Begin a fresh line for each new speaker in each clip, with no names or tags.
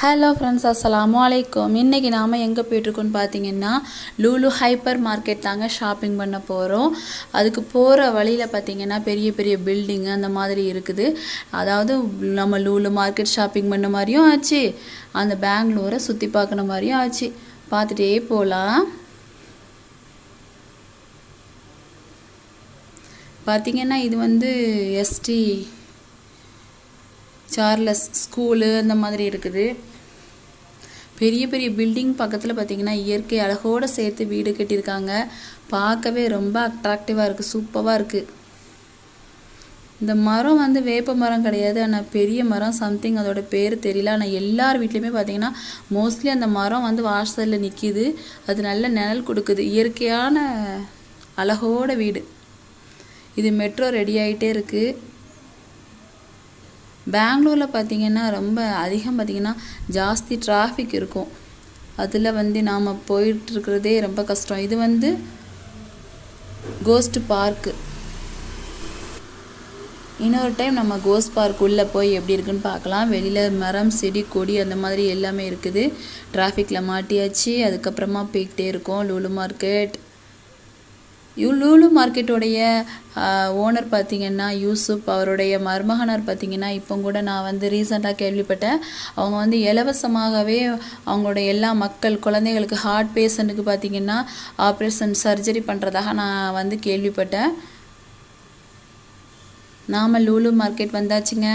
Hello friends அஸ்ஸலாமு வலைக்கம் இன்றைக்கி நாம் எங்கே போயிட்டுருக்கோன்னு பார்த்தீங்கன்னா லூலு ஹைப்பர் மார்க்கெட் தாங்க ஷாப்பிங் பண்ண போகிறோம் அதுக்கு போகிற வழியில் பார்த்தீங்கன்னா பெரிய பெரிய பில்டிங்கு அந்த மாதிரி இருக்குது. அதாவது நம்ம லூலு மார்க்கெட் ஷாப்பிங் பண்ண மாதிரியும் ஆச்சு. அந்த பெங்களூரை சுற்றி பார்க்குற மாதிரியும் ஆச்சு. பார்த்துட்டே போகலாம் பார்த்தீங்கன்னா இது வந்து எஸ்டி சார்லஸ் ஸ்கூலு அந்த மாதிரி இருக்குது. பெரிய பெரிய பில்டிங் பக்கத்தில் பார்த்தீங்கன்னா இயற்கை அழகோடு சேர்த்து வீடு கட்டியிருக்காங்க. பார்க்கவே ரொம்ப அட்ராக்டிவாக இருக்குது சூப்பராக இருக்குது இந்த மரம் வந்து வேப்ப மரம் கிடையாது. ஆனால் பெரிய மரம் சம்திங் அதோட பேர் தெரியல. ஆனால் எல்லார் வீட்லேயுமே பார்த்தீங்கன்னா மோஸ்ட்லி அந்த மரம் வந்து வாசலில் நிற்கிது அது நல்ல நிழல் கொடுக்குது. இயற்கையான அழகோட வீடு. இது மெட்ரோ ரெடி ஆகிட்டே இருக்குது பெங்களூரில் பார்த்தீங்கன்னா ரொம்ப அதிகம் பார்த்தீங்கன்னா ஜாஸ்தி டிராஃபிக் இருக்கும். அதில் வந்து நாம் போயிட்டுருக்கிறதே ரொம்ப கஷ்டம். இது வந்து கோஸ்ட் பார்க்கு இன்னொரு டைம் நம்ம கோஸ்ட் பார்க் உள்ளே போய் எப்படி இருக்குன்னு பார்க்கலாம். வெளியில் மரம் செடி கொடி அந்த மாதிரி எல்லாமே இருக்குது. டிராஃபிக்கில் மாட்டியாச்சு. அதுக்கப்புறமா போய்கிட்டே இருக்கோம். லூலு மார்க்கெட் லூலு மார்க்கெட்டோடைய ஓனர் பார்த்திங்கன்னா யூசுப் அவருடைய மருமகனார் பார்த்தீங்கன்னா இப்போ கூட நான் வந்து ரீசெண்டாக கேள்விப்பட்டேன். அவங்க வந்து இலவசமாகவே அவங்களோட எல்லா மக்கள் குழந்தைகளுக்கு ஹார்ட் பேஷண்ட்டுக்கு பார்த்தீங்கன்னா ஆப்ரேஷன் சர்ஜரி பண்ணுறதாக நான் வந்து கேள்விப்பட்டேன். நாம் லூலு மார்க்கெட் வந்தாச்சுங்க.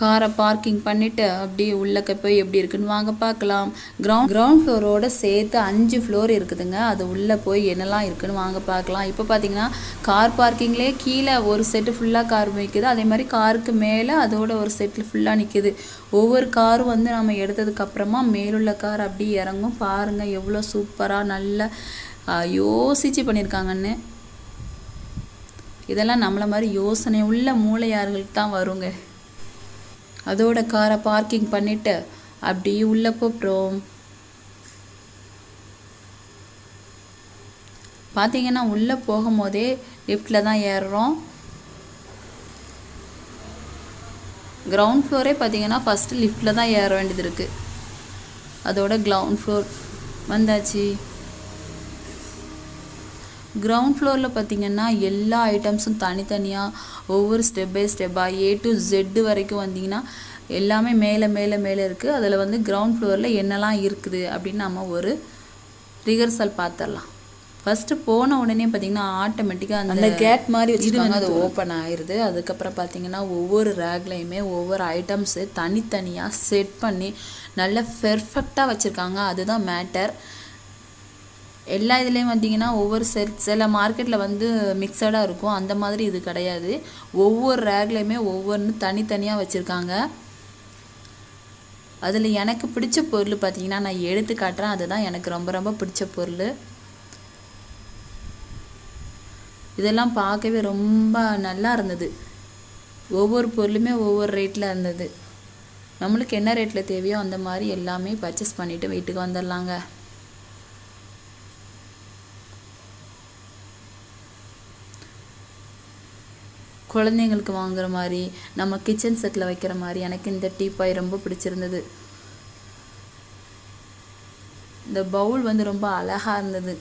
காரை பார்க்கிங் பண்ணிவிட்டு அப்படியே உள்ளக்க போய் எப்படி இருக்குன்னு வாங்க பார்க்கலாம். கிரவுண்ட் கிரவுண்ட் ஃப்ளோரோட சேர்த்து அஞ்சு ஃப்ளோர் இருக்குதுங்க. அது உள்ளே போய் என்னெல்லாம் இருக்குன்னு வாங்க பார்க்கலாம். இப்போ பார்த்தீங்கன்னா கார் பார்க்கிங்லேயே கீழே ஒரு செட்டு ஃபுல்லாக கார் நிற்குது அதே மாதிரி காருக்கு மேலே அதோட ஒரு செட்டில் ஃபுல்லாக நிற்குது ஒவ்வொரு காரும் வந்து நம்ம எடுத்ததுக்கப்புறமா மேலுள்ள கார் அப்படியே இறங்கும். பாருங்கள் எவ்வளோ சூப்பராக நல்லா யோசித்து பண்ணியிருக்காங்கன்னு. இதெல்லாம் நம்மளை மாதிரி யோசனை உள்ள மூளையார்களுக்கு தான் வருங்க. அதோட காரை பார்க்கிங் பண்ணிவிட்டு அப்படியே உள்ளே போகிறோம் பார்த்தீங்கன்னா உள்ளே போகும்போதே லிஃப்டில் தான் ஏறுறோம். கிரவுண்ட் ஃப்ளோரே பார்த்தீங்கன்னா ஃபஸ்ட்டு லிஃப்டில் தான் ஏற வேண்டியது இருக்குது அதோட கிரவுண்ட் ஃப்ளோர் வந்தாச்சு. கிரவுண்ட் ஃப்ளோரில் பார்த்தீங்கன்னா எல்லா ஐட்டம்ஸும் தனித்தனியாக ஒவ்வொரு ஸ்டெப் பை ஸ்டெப்பாக ஏ டு ஜெட்டு வரைக்கும் வந்தீங்கன்னா எல்லாமே மேலே மேலே மேலே இருக்குது அதில் வந்து கிரவுண்ட் ஃப்ளோரில் என்னெல்லாம் இருக்குது அப்படின்னு நம்ம ஒரு ரிஹர்சல் பார்த்துடலாம் ஃபஸ்ட்டு போன உடனே பார்த்தீங்கன்னா ஆட்டோமேட்டிக்காக அந்த கேட் மாதிரி வச்சுருக்காங்க அது ஓப்பன் ஆயிடுது அதுக்கப்புறம் பார்த்தீங்கன்னா ஒவ்வொரு ரேக்லையுமே ஒவ்வொரு ஐட்டம்ஸு தனித்தனியாக செட் பண்ணி நல்லா பெர்ஃபெக்டாக வச்சுருக்காங்க. அதுதான் மேட்டர் எல்லா இதுலேயும் பார்த்தீங்கன்னா ஒவ்வொரு செட் சில மார்க்கெட்டில் வந்து மிக்சடாக இருக்கும். அந்த மாதிரி இது கிடையாது. ஒவ்வொரு ரேக்லேயுமே ஒவ்வொன்று தனித்தனியாக வச்சுருக்காங்க. அதில் எனக்கு பிடிச்ச பொருள் பார்த்தீங்கன்னா நான் எடுத்து காட்டுறேன். அதுதான் எனக்கு ரொம்ப ரொம்ப பிடிச்ச பொருள். இதெல்லாம் பார்க்கவே ரொம்ப நல்லா இருந்தது. ஒவ்வொரு பொருளுமே ஒவ்வொரு ரேட்டில் இருந்தது. நம்மளுக்கு என்ன ரேட்டில் தேவையோ அந்த மாதிரி எல்லாமே பர்ச்சேஸ் பண்ணிவிட்டு வீட்டுக்கு வந்துடலாங்க குழந்தைங்களுக்கு வாங்குற மாதிரி நம்ம கிச்சன் செட்டில் வைக்கிற மாதிரி எனக்கு இந்த டீப்பாய் ரொம்ப பிடிச்சிருந்தது. இந்த பவுல் வந்து ரொம்ப அழகாக இருந்தது.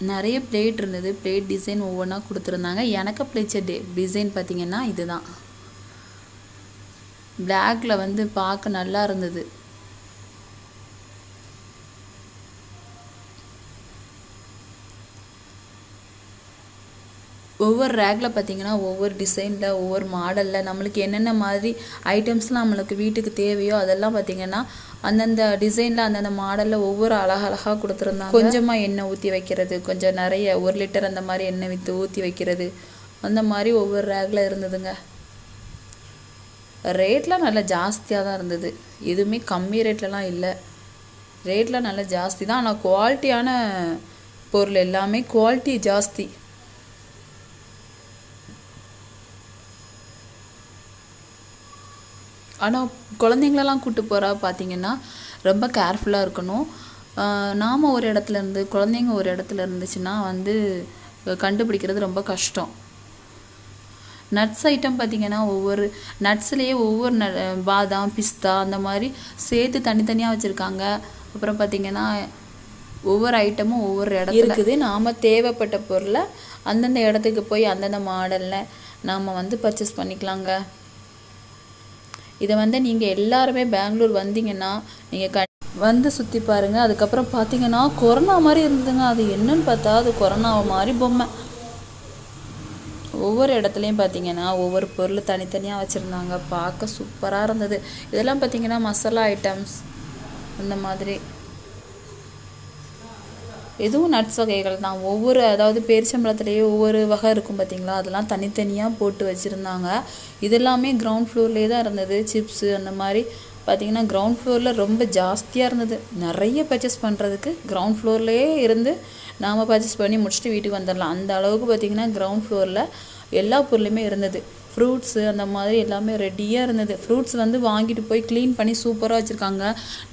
நிறைய பிளேட் இருந்தது. பிளேட் டிசைன் ஒவ்வொன்றா கொடுத்துருந்தாங்க. எனக்கு பிடிச்ச டே டிசைன் பார்த்திங்கன்னா இதுதான். பிளாக்ல வந்து பார்க்க நல்லா இருந்தது. ஒவ்வொரு ரேக்கில் பார்த்தீங்கன்னா ஒவ்வொரு டிசைனில் ஒவ்வொரு மாடலில் நம்மளுக்கு என்னென்ன மாதிரி ஐட்டம்ஸ்லாம் நம்மளுக்கு வீட்டுக்கு தேவையோ அதெல்லாம் பார்த்தீங்கன்னா அந்தந்த டிசைனில் அந்தந்த மாடலில் ஒவ்வொரு அழகழகாக கொடுத்துருந்தாங்க. கொஞ்சமாக எண்ணெய் ஊற்றி வைக்கிறது கொஞ்சம் நிறைய ஒரு லிட்டர் அந்த மாதிரி எண்ணெய் விற்று ஊற்றி வைக்கிறது அந்த மாதிரி ஒவ்வொரு ரேக்கில் இருந்ததுங்க. ரேட்லாம் நல்லா ஜாஸ்தியாக தான் இருந்தது. எதுவுமே கம்மி ரேட்லலாம் இல்லை. ரேட்லாம் நல்லா ஜாஸ்தி தான். ஆனால் குவாலிட்டியான பொருள் எல்லாமே குவாலிட்டி ஜாஸ்தி. ஆனால் குழந்தைங்களெல்லாம் கூப்பிட்டு போகிறா பார்த்தீங்கன்னா ரொம்ப கேர்ஃபுல்லாக இருக்கணும். நாம் ஒரு இடத்துல இருந்து குழந்தைங்க ஒரு இடத்துல இருந்துச்சுன்னா வந்து கண்டுபிடிக்கிறது ரொம்ப கஷ்டம். நட்ஸ் ஐட்டம் பார்த்தீங்கன்னா ஒவ்வொரு நட்ஸ்லேயே ஒவ்வொரு ந பாதாம் பிஸ்தா அந்த மாதிரி சேர்த்து தனித்தனியாக வச்சுருக்காங்க. அப்புறம் பார்த்தீங்கன்னா ஒவ்வொரு ஐட்டமும் ஒவ்வொரு இடத்துல இருக்குது. நாம் தேவைப்பட்ட பொருளை அந்தந்த இடத்துக்கு போய் அந்தந்த மாடலில் நாம் வந்து பர்ச்சேஸ் பண்ணிக்கலாங்க. இதை வந்து நீங்கள் எல்லாருமே பெங்களூர் வந்தீங்கன்னா நீங்கள் க வந்து சுற்றி பாருங்கள் அதுக்கப்புறம் பார்த்தீங்கன்னா கொரோனா மாதிரி இருந்ததுங்க. அது என்னன்னு பார்த்தா அது கொரோனாவை மாதிரி பொம்மை. ஒவ்வொரு இடத்துலையும் பார்த்தீங்கன்னா ஒவ்வொரு பொருள் தனித்தனியாக வச்சுருந்தாங்க. பார்க்க சூப்பராக இருந்தது. இதெல்லாம் பார்த்தீங்கன்னா மசாலா ஐட்டம்ஸ் அந்த மாதிரி. இதுவும் நட்ஸ் வகைகள் தான். ஒவ்வொரு அதாவது பேரிச்சம்பழத்துலேயே ஒவ்வொரு வகை இருக்கும் பார்த்தீங்களா? அதெல்லாம் தனித்தனியாக போட்டு வச்சுருந்தாங்க. இதெல்லாமே கிரவுண்ட் ஃப்ளோர்லேயே தான் இருந்தது. சிப்ஸு அந்த மாதிரி பார்த்தீங்கன்னா கிரவுண்ட் ஃப்ளோரில் ரொம்ப ஜாஸ்தியாக இருந்தது. நிறைய பர்ச்சேஸ் பண்ணுறதுக்கு கிரவுண்ட் ஃப்ளோர்லேயே இருந்து நாம் பர்ச்சேஸ் பண்ணி முடிச்சுட்டு வீட்டுக்கு வந்துடலாம். அந்த அளவுக்கு பார்த்தீங்கன்னா கிரவுண்ட் ஃப்ளோரில் எல்லா பொருளுமே இருந்தது. ஃப்ரூட்ஸு அந்த மாதிரி எல்லாமே ரெடியாக இருந்தது. ஃப்ரூட்ஸ் வந்து வாங்கிட்டு போய் க்ளீன் பண்ணி சூப்பராக வச்சுருக்காங்க.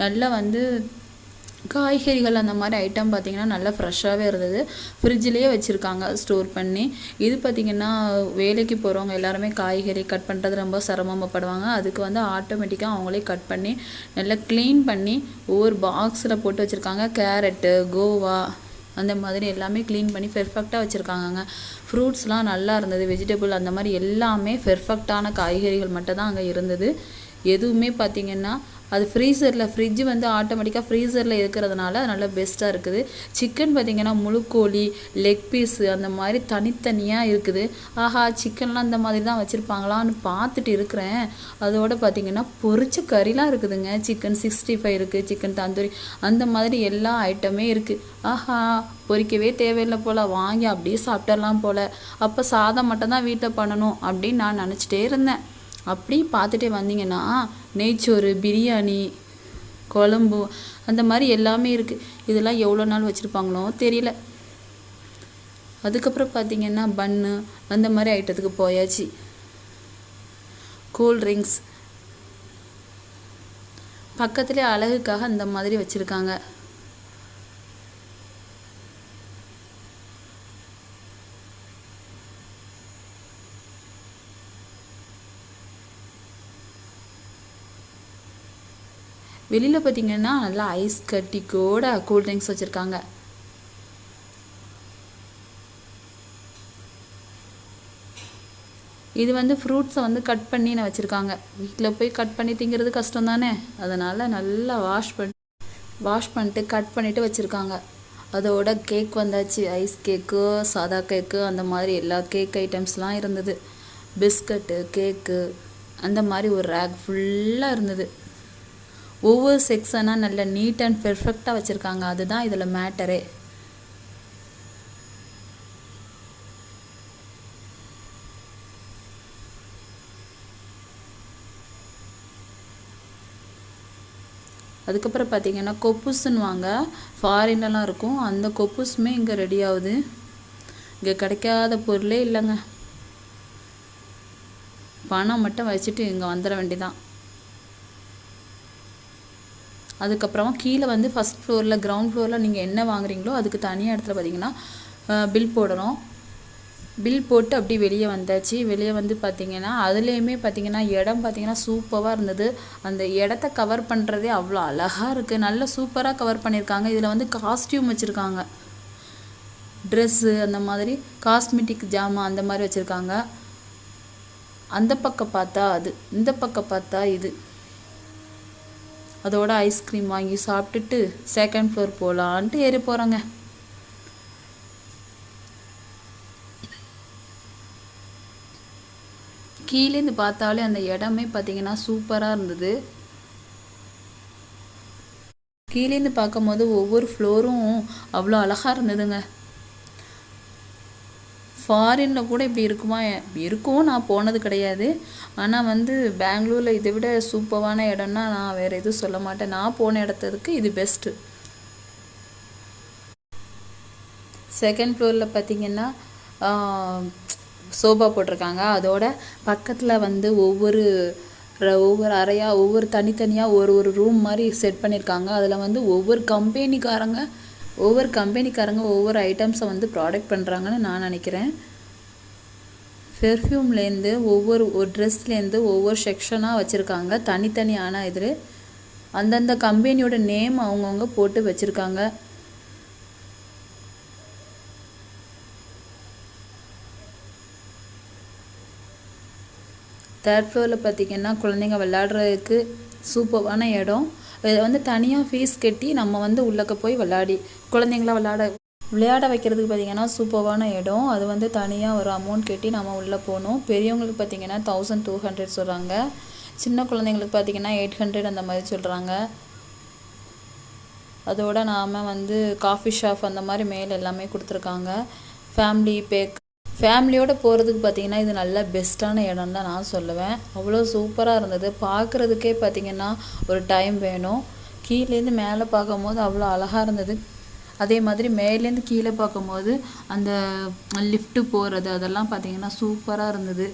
நல்லா வந்து காய்கறிகள் அந்த மாதிரி ஐட்டம் பார்த்திங்கன்னா நல்லா ஃப்ரெஷ்ஷாகவே இருந்தது. ஃப்ரிட்ஜ்லேயே வச்சுருக்காங்க ஸ்டோர் பண்ணி. இது பார்த்திங்கன்னா வேலைக்கு போகிறவங்க எல்லாருமே காய்கறி கட் பண்ணுறது ரொம்ப சிரமப்படுவாங்க. அதுக்கு வந்து ஆட்டோமேட்டிக்காக அவங்களே கட் பண்ணி நல்லா க்ளீன் பண்ணி ஒவ்வொரு பாக்ஸில் போட்டு வச்சுருக்காங்க. கேரட்டு கோவா அந்த மாதிரி எல்லாமே க்ளீன் பண்ணி பெர்ஃபெக்டாக வச்சுருக்காங்கங்க. ஃப்ரூட்ஸ்லாம் நல்லா இருந்தது வெஜிடபிள் அந்த மாதிரி எல்லாமே பெர்ஃபெக்டான காய்கறிகள் மட்டும் தான் அங்கே இருந்தது. எதுவுமே பார்த்திங்கன்னா அது ஃப்ரீசரில் ஃப்ரிட்ஜ் வந்து ஆட்டோமேட்டிக்காக ஃப்ரீசரில் இருக்கிறதுனால அது நல்லா பெஸ்ட்டாக இருக்குது. சிக்கன் பார்த்திங்கன்னா முழுக்கோழி லெக் பீஸு அந்த மாதிரி தனித்தனியாக இருக்குது. ஆஹா சிக்கன்லாம் அந்த மாதிரி தான் வச்சுருப்பாங்களான்னு பார்த்துட்டு இருக்கிறேன். அதோட பார்த்திங்கன்னா பொரிச்ச கறிலாம் இருக்குதுங்க. சிக்கன் சிக்ஸ்டி ஃபைவ் இருக்குது சிக்கன் தந்தூரி அந்த மாதிரி எல்லா ஐட்டமே இருக்குது ஆஹா பொறிக்கவே தேவையில்லை போல். வாங்கி அப்படியே சாப்பிட்டுடலாம் போல். அப்போ சாதம் மட்டும் தான் வீட்டில் பண்ணணும் அப்படின்னு நான் நினச்சிட்டே இருந்தேன். அப்படி பார்த்துட்டே வந்தீங்கன்னா நெய்ச்சோறு பிரியாணி குழம்பு அந்த மாதிரி எல்லாமே இருக்குது இதெல்லாம் எவ்வளோ நாள் வச்சுருப்பாங்களோ தெரியல. அதுக்கப்புறம் பார்த்தீங்கன்னா பன்னு அந்த மாதிரி ஐட்டத்துக்கு போயாச்சு. கூல் ட்ரிங்க்ஸ் பக்கத்துலேயே அழகுக்காக அந்த மாதிரி வச்சுருக்காங்க. வெளியில் பார்த்தீங்கன்னா நல்லா ஐஸ் கட்டி கூட கூல் ட்ரிங்க்ஸ் வச்சுருக்காங்க. இது வந்து ஃப்ரூட்ஸை வந்து கட் பண்ணி நான் வச்சுருக்காங்க. வீட்டில் போய் கட் பண்ணி திங்கிறது கஷ்டம் தானே அதனால் நல்லா வாஷ் பண்ணி வாஷ் பண்ணிட்டு கட் பண்ணிவிட்டு வச்சுருக்காங்க. அதோட கேக் வந்தாச்சு. ஐஸ் கேக்கு சாதா கேக்கு அந்த மாதிரி எல்லா கேக் ஐட்டம்ஸ்லாம் இருந்தது. பிஸ்கட்டு கேக்கு அந்த மாதிரி ஒரு ரேக் ஃபுல்லாக இருந்தது. ஒவ்வொரு செக்ஷனாக நல்ல நீட் அண்ட் பெர்ஃபெக்டாக வச்சுருக்காங்க. அதுதான் இதில் மேட்டரே அதுக்கப்புறம் பார்த்தீங்கன்னா கொப்புஸ்ன்னு வாங்க ஃபாரின்லலாம் இருக்கும். அந்த கொப்புஸுமே இங்கே ரெடி ஆகுது. இங்கே கிடைக்காத பொருளே இல்லைங்க. பணம் மட்டும் வச்சுட்டு இங்கே வந்துட வேண்டிதான் அதுக்கப்புறமா கீழே வந்து ஃபஸ்ட் ஃப்ளோரில் கிரவுண்ட் ஃப்ளோரில் நீங்கள் என்ன வாங்குறீங்களோ அதுக்கு தனியாக இடத்துல பார்த்தீங்கன்னா பில் போடணும். பில் போட்டு அப்படி வெளியே வந்தாச்சு. வெளியே வந்து பார்த்தீங்கன்னா அதுலேயுமே பார்த்தீங்கன்னா இடம் பார்த்தீங்கன்னா சூப்பராக இருந்தது. அந்த இடத்த கவர் பண்ணுறதே அவ்வளோ அழகாக இருக்குது நல்ல சூப்பராக கவர் பண்ணியிருக்காங்க. இதில் வந்து காஸ்டியூம் வச்சுருக்காங்க. ட்ரெஸ்ஸு அந்த மாதிரி காஸ்மெட்டிக் ஜாமான் அந்த மாதிரி வச்சுருக்காங்க. அந்த பக்கம் பார்த்தா அது இந்த பக்கம் பார்த்தா இது. அதோட ஐஸ்கிரீம் வாங்கி சாப்பிட்டுட்டு செகண்ட் ஃப்ளோர் போகலான்ட்டு ஏறி போகிறாங்க கீழேருந்து பார்த்தாலே அந்த இடமே பார்த்தீங்கன்னா சூப்பராக இருந்தது. கீழேருந்து பார்க்கும்போது ஒவ்வொரு ஃப்ளோரும் அவ்வளோ அழகாக இருந்ததுங்க. ஃபாரினில் கூட இப்படி இருக்குமா? இருக்கும் நான் போனது கிடையாது. ஆனால் வந்து பெங்களூரில் இதை விட சூப்பரான இடம்னா நான் வேறு எதுவும் சொல்ல மாட்டேன். நான் போன இடத்துக்கு இது பெஸ்ட்டு செகண்ட் ஃப்ளோரில் பார்த்தீங்கன்னா சோபா போட்டிருக்காங்க. அதோட பக்கத்தில் வந்து ஒவ்வொரு ஒவ்வொரு அறையாக ஒவ்வொரு தனித்தனியாக ஒரு ஒரு ரூம் மாதிரி செட் பண்ணியிருக்காங்க. அதில் வந்து ஒவ்வொரு கம்பெனிக்காரங்க ஒவ்வொரு கம்பெனிக்காரங்க ஒவ்வொரு ஐட்டம்ஸை வந்து ப்ராடக்ட் பண்ணுறாங்கன்னு நான் நினைக்கிறேன். பெர்ஃப்யூம்லேருந்து ஒவ்வொரு ஒரு ட்ரெஸ்லேருந்து ஒவ்வொரு செக்ஷனாக வச்சுருக்காங்க. தனித்தனியான இது அந்தந்த கம்பெனியோட நேம் அவங்கவுங்க போட்டு வச்சுருக்காங்க. தேர்ட் ஃப்ளோரில் பார்த்தீங்கன்னா குழந்தைங்க விளையாடுறதுக்கு சூப்பரான இடம். இதை வந்து தனியாக ஃபீஸ் கட்டி நம்ம வந்து உள்ளக்க போய் விளையாடி குழந்தைங்கள விளையாட விளையாட வைக்கிறதுக்கு பார்த்தீங்கன்னா சூப்பர்வான இடம். அது வந்து தனியாக ஒரு அமௌண்ட் கட்டி நம்ம உள்ளே போகணும். பெரியவங்களுக்கு பார்த்தீங்கன்னா தௌசண்ட் டூ ஹண்ட்ரட் சொல்கிறாங்க சின்ன குழந்தைங்களுக்கு பார்த்தீங்கன்னா எயிட் ஹண்ட்ரட் அந்த மாதிரி சொல்கிறாங்க அதோட நாம் வந்து காஃபி ஷாப் அந்த மாதிரி மேல் எல்லாமே கொடுத்துருக்காங்க. ஃபேமிலி பேக் ஃபேமிலியோடு போகிறதுக்கு பார்த்தீங்கன்னா இது நல்ல பெஸ்ட்டான இடம் தான் நான் சொல்லுவேன். அவ்வளோ சூப்பராக இருந்தது. பார்க்குறதுக்கே பார்த்தீங்கன்னா ஒரு டைம் வேணும். கீழேருந்து மேலே பார்க்கும்போது அவ்வளோ அழகாக இருந்தது. அதே மாதிரி மேலேருந்து கீழே பார்க்கும்போது அந்த லிஃப்ட்டு போகிறது அதெல்லாம் பார்த்தீங்கன்னா சூப்பராக இருந்தது.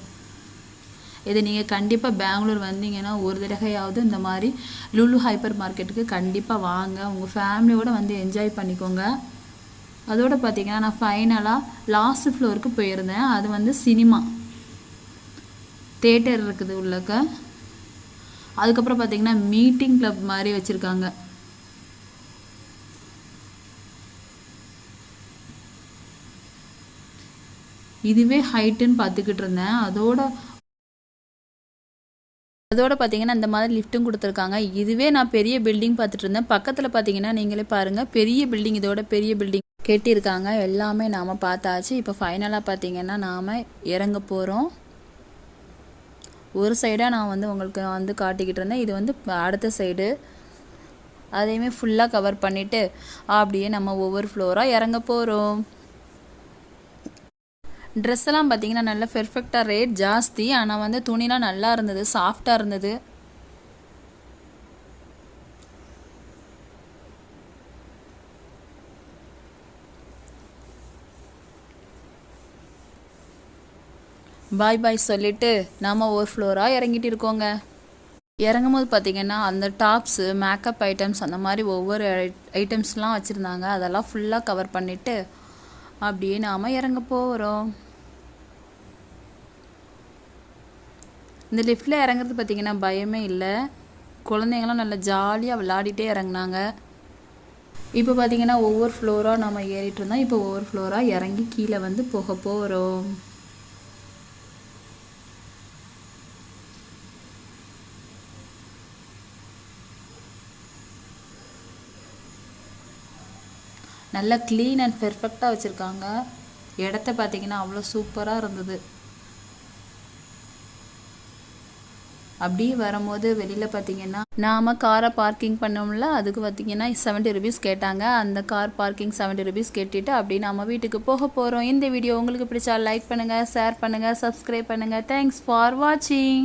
இது நீங்கள் கண்டிப்பாக பெங்களூர் வந்தீங்கன்னா ஒரு தடவையாவது இந்த மாதிரி லுலு ஹைப்பர் மார்க்கெட்டுக்கு கண்டிப்பாக வாங்க உங்கள் ஃபேமிலியோடு வந்து என்ஜாய் பண்ணிக்கோங்க. அதோடு பார்த்தீங்கன்னா நான் ஃபைனலாக லாஸ்ட் ஃப்ளோருக்கு போயிருந்தேன். அது வந்து சினிமா தேட்டர் இருக்குது உள்ளக்க. அதுக்கப்புறம் பார்த்தீங்கன்னா மீட்டிங் கிளப் மாதிரி வச்சுருக்காங்க. இதுவே ஹைட்டுன்னு பார்த்துக்கிட்டு இருந்தேன். அதோட அதோட பார்த்தீங்கன்னா இந்த மாதிரி லிஃப்ட்டும் கொடுத்துருக்காங்க. இதுவே நான் பெரிய பில்டிங் பார்த்துட்டு இருந்தேன். பக்கத்தில் பார்த்தீங்கன்னா நீங்களே பாருங்கள் பெரிய பில்டிங் இதோட பெரிய பில்டிங் கெட்டியிருக்காங்க. எல்லாமே நாம் பார்த்தாச்சு. இப்போ ஃபைனலாக பார்த்தீங்கன்னா நாம் இறங்க போகிறோம் ஒரு சைடாக நான் வந்து உங்களுக்கு வந்து காட்டிக்கிட்டு இருந்தேன். இது வந்து அடுத்த சைடு அதையுமே ஃபுல்லாக கவர் பண்ணிவிட்டு அப்படியே நம்ம ஒவ்வொரு ஃப்ளோராக இறங்க போகிறோம் ட்ரெஸ்ஸெல்லாம் பார்த்திங்கன்னா பார்த்தீங்கன்னா நல்ல பெர்ஃபெக்டாக ரேட் ஜாஸ்தி. ஆனால் வந்து துணிலாம் நல்லா இருந்தது சாஃப்டாக இருந்தது. பாய் பாய் சொல்லிட்டு நாம் ஒரு ஃப்ளோராக இறங்கிட்டு இருக்கோங்க. இறங்கும் போது பார்த்தீங்கன்னா அந்த டாப்ஸு மேக்கப் ஐட்டம்ஸ் அந்த மாதிரி ஒவ்வொரு ஐட்டம்ஸ்லாம் வச்சுருந்தாங்க. அதெல்லாம் ஃபுல்லாக கவர் பண்ணிவிட்டு அப்படியே நாம் இறங்க போகிறோம் இந்த லிஃப்ட்டில் இறங்குறது பார்த்திங்கன்னா பயமே இல்லை. குழந்தைங்களாம் நல்லா ஜாலியாக விளையாடிட்டே இறங்குனாங்க. இப்போ பார்த்தீங்கன்னா ஒவ்வொரு ஃப்ளோராக நம்ம ஏறிட்டு இருந்தோம். இப்போ ஒவ்வொரு ஃப்ளோராக இறங்கி கீழே வந்து போக போகிறோம் நல்லா க்ளீன் அண்ட் பெர்ஃபெக்டாக வச்சுருக்காங்க. இடத்த பார்த்தீங்கன்னா அவ்வளோ சூப்பராக இருந்தது. அப்படியே வரும்போது வெளியில் பார்த்தீங்கன்னா நாம் காரை பார்க்கிங் பண்ணோம்ல அதுக்கு பார்த்தீங்கன்னா செவன்ட்டி ருபீஸ் கேட்டாங்க. அந்த கார் பார்க்கிங் செவன்ட்டி ருபீஸ் கேட்டுட்டு அப்படியே நம்ம வீட்டுக்கு போக போகிறோம் இந்த வீடியோ உங்களுக்கு பிடிச்சா லைக் பண்ணுங்கள் ஷேர் பண்ணுங்கள் சப்ஸ்கிரைப் பண்ணுங்கள் தேங்க்ஸ் ஃபார் வாட்சிங்